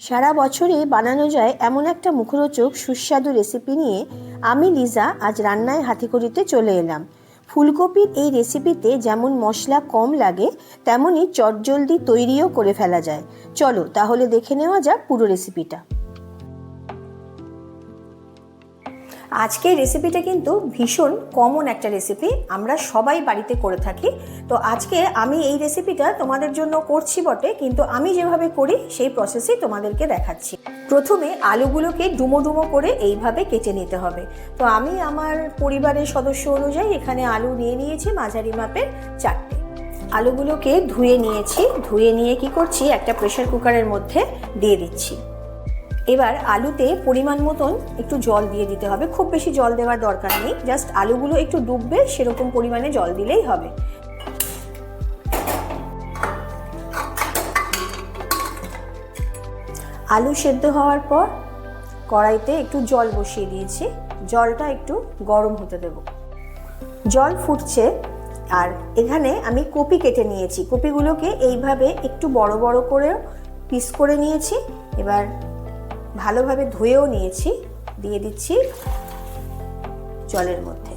সারা বছরে বানানো যায় এমন একটা মুখরোচক সুস্বাদু রেসিপি নিয়ে আমি লিজা আজ রান্নায় হাতিকড়িতে চলে এলাম। ফুলকপির এই রেসিপিতে যেমন মশলা কম লাগে, তেমনই চটজলদি তৈরিও করে ফেলা যায়। চলো তাহলে দেখে নেওয়া যাক পুরো রেসিপিটা। আজকের রেসিপিটা কিন্তু ভীষণ কমন একটা রেসিপি আমরা সবাই বাড়িতে করে থাকি। তো আজকে আমি এই রেসিপিটা তোমাদের জন্য করছি বটে, কিন্তু আমি যেভাবে করি, সেই প্রসেসই তোমাদেরকে দেখাচ্ছি। প্রথমে আলুগুলোকে ডুমো ডুমো করে এইভাবে কেটে নিতে হবে। তো আমি আমার পরিবারের সদস্য অনুযায়ী এখানে আলু নিয়ে নিয়েছি, মাঝারি মাপের চারটে। আলুগুলোকে ধুয়ে নিয়েছি, ধুয়ে নিয়ে কি করছি, একটা প্রেশার কুকারের মধ্যে দিয়ে দিচ্ছি। এবার আলুতে পরিমাণ মতন একটু জল দিয়ে দিতে হবে। খুব বেশি জল দেওয়ার দরকার নেই। জাস্ট আলুগুলো একটু ডুববে, সেরকম পরিমাণে জল দিলেই হবে। আলু সেদ্ধ হওয়ার পর কড়াইতে একটু জল বসিয়ে দিয়েছি। জলটা একটু গরম হতে দেব। জল ফুটছে আর এখানে আমি কপি কেটে নিয়েছি। কপিগুলোকে এইভাবে একটু বড় বড় করে পিস করে নিয়েছি। এবার ভালোভাবে ধুয়েও নিয়েছি, দিয়ে দিচ্ছি জলের মধ্যে।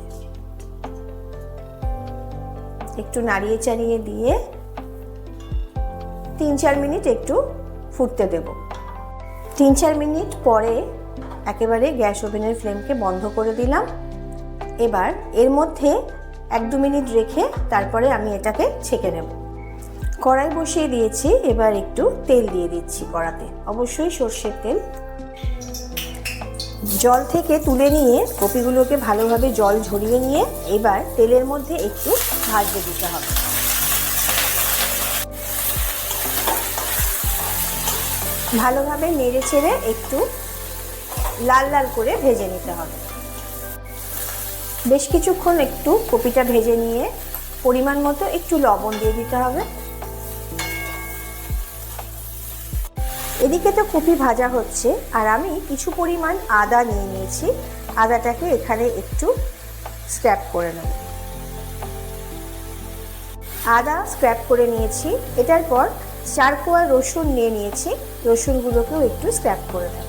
একটু নাড়িয়ে চাড়িয়ে দিয়ে তিন চার মিনিট একটু ফুটতে দেব। তিন চার মিনিট পরে একেবারে গ্যাস ওভেনের ফ্লেমকে বন্ধ করে দিলাম। এবার এর মধ্যে এক দু মিনিট রেখে তারপরে আমি এটাকে ছেঁকে নেব। কড়াই বসিয়ে দিয়েছি, এবার একটু তেল দিয়ে দিচ্ছি কড়াতে। অবশ্যই সর্ষের তেল জল থেকে তুলে নিয়ে কপিগুলোকে ভালোভাবে জল ঝরিয়ে নিয়ে এবার তেলের মধ্যে একটু ভাজতে দিতে হবে। ভালোভাবে নেড়ে চেড়ে একটু লাল লাল করে ভেজে নিতে হবে। বেশ কিছুক্ষণ একটু কপিটা ভেজে নিয়ে পরিমাণ মতো একটু লবণ দিয়ে দিতে হবে। এদিকে তো কপি ভাজা হচ্ছে, আর আমি কিছু পরিমাণ আদা নিয়ে নিয়েছি। আদাটাকে এখানে একটু স্ক্র্যাপ করে নেব। আদা স্ক্র্যাপ করে নিয়েছি। এটার পর চার কোয়া রসুন নিয়ে নিয়েছি। রসুনগুলোকেও একটু স্ক্র্যাপ করে নেব।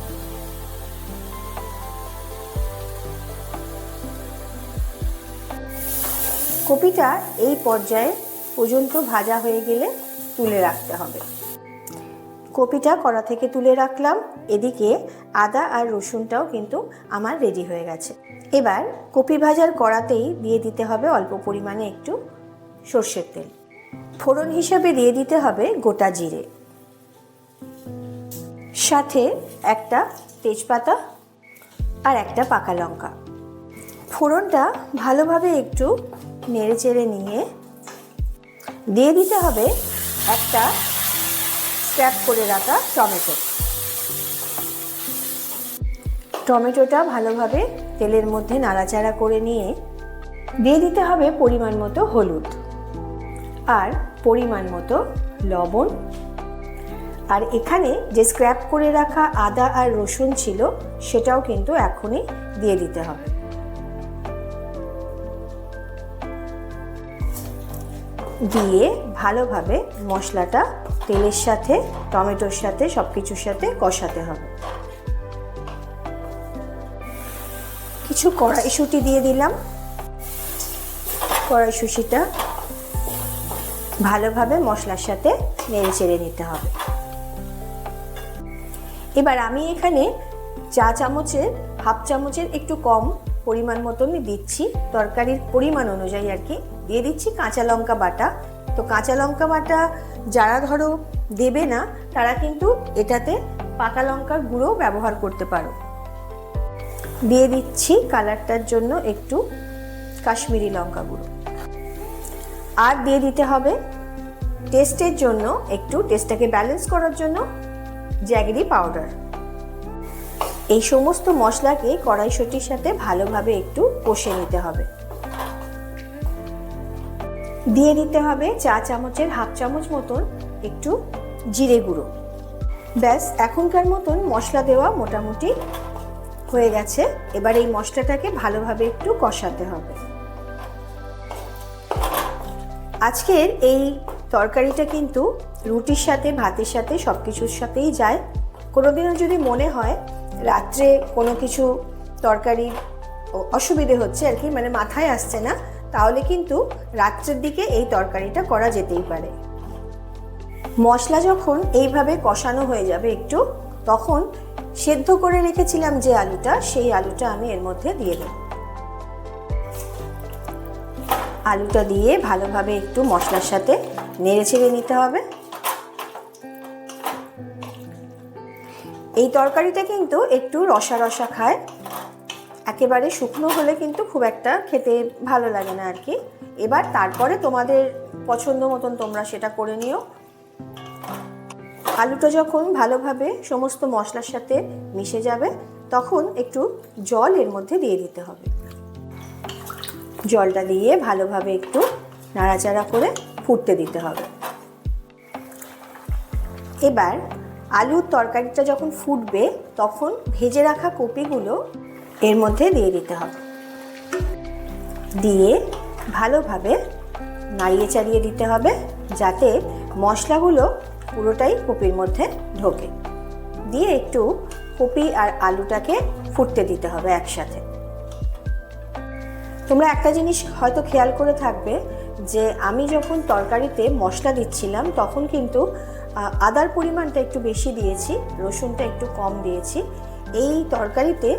কপিটা এই পর্যায়ে পর্যন্ত ভাজা হয়ে গেলে তুলে রাখতে হবে। কপিটা কড়া থেকে তুলে রাখলাম। এদিকে আদা আর রসুনটাও কিন্তু আমার রেডি হয়ে গেছে। এবার কপি ভাজার কড়াতেই দিয়ে দিতে হবে অল্প পরিমাণে একটু সর্ষের তেল। ফোড়ন হিসাবে দিয়ে দিতে হবে গোটা জিরে। সাথে একটা তেজপাতা আর একটা পাকা লঙ্কা। ফোড়নটা ভালোভাবে একটু নেড়ে চেড়ে নিয়ে দিয়ে দিতে হবে একটা স্ক্র্যাপ করে রাখা টমেটো। টমেটোটা ভালোভাবে তেলের মধ্যে নাড়াচাড়া করে নিয়ে দিয়ে দিতে হবে পরিমাণ মতো হলুদ আর পরিমাণ মতো লবণ। আর এখানে যে স্ক্র্যাপ করে রাখা আদা আর রসুন ছিল, সেটাও কিন্তু এখনই দিয়ে দিতে হবে। দিয়ে ভালোভাবে মশলাটা তেলের সাথে, টমেটোর সাথে সব কিছুর সাথে কষাতে হবে। কিছু কড়াইশুঁটি দিয়ে দিলাম। কড়াইশুঁটিটা ভালোভাবে মশলার সাথে নেড়ে চেড়ে নিতে হবে। এবার আমি এখানে চা চামচের, হাফ চামচের একটু কম পরিমাণ মতনই দিচ্ছি। তরকারির পরিমাণ অনুযায়ী আর কি দিয়ে দিচ্ছি কাঁচা লঙ্কা বাটা। তো কাঁচা লঙ্কা বাটা যারা ধরো দেবে না, তারা কিন্তু এটাতে পাকা লঙ্কার গুঁড়ো ব্যবহার করতে পারো। দিয়ে দিচ্ছি কালারটার জন্য একটু কাশ্মীরি লঙ্কা গুঁড়ো। আর দিয়ে দিতে হবে টেস্টের জন্য একটু, টেস্টটাকে ব্যালেন্স করার জন্য জ্যাগরি পাউডার। এই সমস্ত মশলাকে কড়াইশুটির সাথে ভালোভাবে একটু কষে নিতে হবে। দিয়ে দিতে হবে চা চামচের হাফ চামচ মতন একটু জিরে গুঁড়ো। ব্যাস, এখনকার মতন মশলা দেওয়া মোটামুটি হয়ে গেছে। এবার এই মশলাটাকে ভালোভাবে একটু কষাতে হবে। আজকের এই তরকারিটা কিন্তু রুটির সাথে, ভাতের সাথে সব কিছুর সাথেই যায়। কোনোদিনও যদি মনে হয় রাত্রে কোনো কিছু তরকারির অসুবিধে হচ্ছে আর কি মানে মাথায় আসছে না তাহলে কিন্তু রাত্রের দিকে এই তরকারিটা করা যেতেই পারে। মশলা যখন এইভাবে কষানো হয়ে যাবে একটু, তখন সেদ্ধ করে রেখেছিলাম যে আলুটা, সেই আলুটা আমি এর মধ্যে দিয়ে দেব। আলুটা দিয়ে ভালোভাবে একটু মশলার সাথে নেড়ে ছেড়ে নিতে হবে। এই তরকারিটা কিন্তু একটু রসা রসা খায় একেবারে শুকনো হলে কিন্তু খুব একটা খেতে ভালো লাগে না আর কি। এবার তারপরে তোমাদের পছন্দ মতন তোমরা সেটা করে নিও। আলুটা যখন ভালোভাবে সমস্ত মশলার সাথে মিশে যাবে, তখন একটু জল এর মধ্যে দিয়ে দিতে হবে। জলটা দিয়ে ভালোভাবে একটু নাড়াচাড়া করে ফুটতে দিতে হবে। এবার আলুর তরকারিটা যখন ফুটবে, তখন ভেজে রাখা কপিগুলো এর মধ্যে দিয়ে দিতে হবে। দিয়ে ভালোভাবে নাড়িয়ে চালিয়ে দিতে হবে যাতে মশলাগুলো পুরোটাই কপির মধ্যে ঢোকে। দিয়ে একটু কপি আর আলুটাকে ফুটতে দিতে হবে একসাথে। তোমরা একটা জিনিস হয়তো খেয়াল করে থাকবে যে আমি যখন তরকারিতে মশলা দিচ্ছিলাম তখন কিন্তু আদার পরিমাণটা একটু বেশি দিয়েছি, রসুনটা একটু কম দিয়েছি। এই তরকারিতে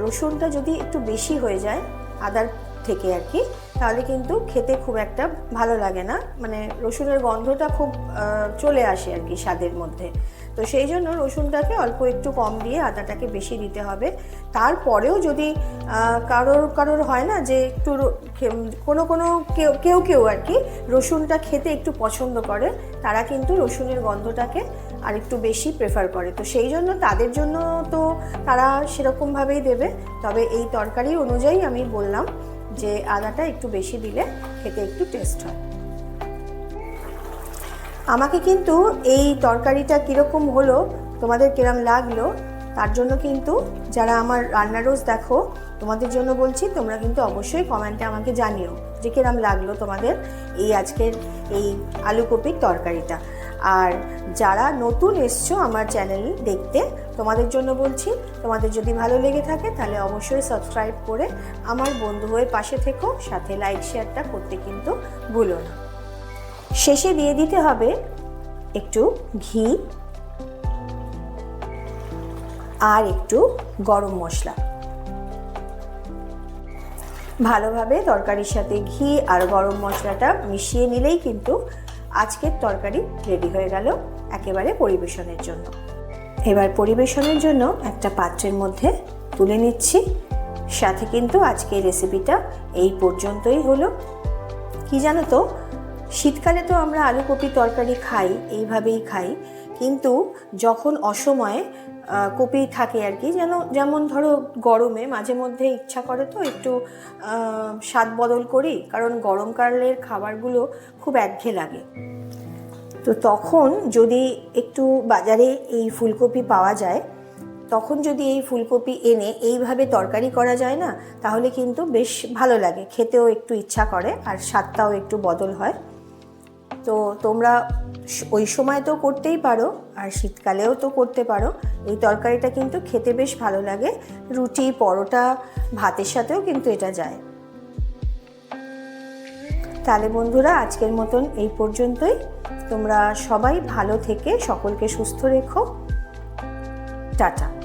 রসুনটা যদি একটু বেশি হয়ে যায় আদার থেকে আর কি, তাহলে কিন্তু খেতে খুব একটা ভালো লাগে না। মানে রসুনের গন্ধটা খুব চলে আসে আর কি স্বাদের মধ্যে। তো সেই জন্য রসুনটাকে অল্প একটু কম দিয়ে আদাটাকে বেশি দিতে হবে। তারপরেও যদি কারোর কারোর হয় না যে একটু কোনো কোনো কেউ কেউ কেউ আর কি রসুনটা খেতে একটু পছন্দ করে, তারা কিন্তু রসুনের গন্ধটাকে আর একটু বেশি প্রেফার করে। তো সেই জন্য তাদের জন্য তো তারা সেরকমভাবেই দেবে। তবে এই তরকারি অনুযায়ী আমি বললাম যে আদাটা একটু বেশি দিলে খেতে একটু টেস্ট হয়। আমাকে কিন্তু এই তরকারিটা কীরকম হলো, তোমাদের কিরম লাগল, তার জন্য কিন্তু যারা আমার রান্না রোজ দেখো, তোমাদের জন্য বলছি, তোমরা কিন্তু অবশ্যই কমেন্টে আমাকে জানিও যে কিরম লাগল তোমাদের এই আজকের এই আলু কপির তরকারিটা। আর যারা নতুন এসছো আমার চ্যানেল দেখতে, তোমাদের জন্য বলছি, তোমাদের যদি ভালো লেগে থাকে তাহলে অবশ্যই সাবস্ক্রাইব করে আমার বন্ধু হয়ে পাশে থেকো, সাথে লাইক শেয়ারটা করতে কিন্তু ভুলো না। শেষে দিয়ে দিতে হবে একটু ঘি আর একটু গরম মশলা। ভালোভাবে তরকারির সাথে ঘি আর গরম মশলাটা মিশিয়ে নিলেই কিন্তু আজকের তরকারি রেডি হয়ে গেল একেবারে পরিবেশনের জন্য। এবার পরিবেশনের জন্য একটা পাত্রের মধ্যে তুলে নিচ্ছি। সাথে কিন্তু আজকে রেসিপিটা এই পর্যন্তই হলো। কি জানো তো, শীতকালে তো আমরা আলু কপি তরকারি খাই, এইভাবেই খাই। কিন্তু যখন অসময়ে কপি থাকে আর কি। যেন, যেমন ধরো গরমে মাঝে মধ্যে ইচ্ছা করে তো একটু স্বাদ বদল করি, কারণ গরমকালের খাবারগুলো খুব একঘে লাগে। তো তখন যদি একটু বাজারে এই ফুলকপি পাওয়া যায়, তখন যদি এই ফুলকপি এনে এইভাবে তরকারি করা যায় না, তাহলে কিন্তু বেশ ভালো লাগে। খেতেও একটু ইচ্ছা করে, আর স্বাদটাও একটু বদল হয়। তো তোমরা ওই সময় তো করতেই পারো, আর শীতকালেও তো করতে পারো। এই তরকারিটা কিন্তু খেতে বেশ ভালো লাগে। রুটি, পরোটা, ভাতের সাথেও কিন্তু এটা যায়। তাহলে বন্ধুরা, আজকের মতন এই পর্যন্তই। তোমরা সবাই ভালো থেকে সকলকে সুস্থ রেখো। টাটা।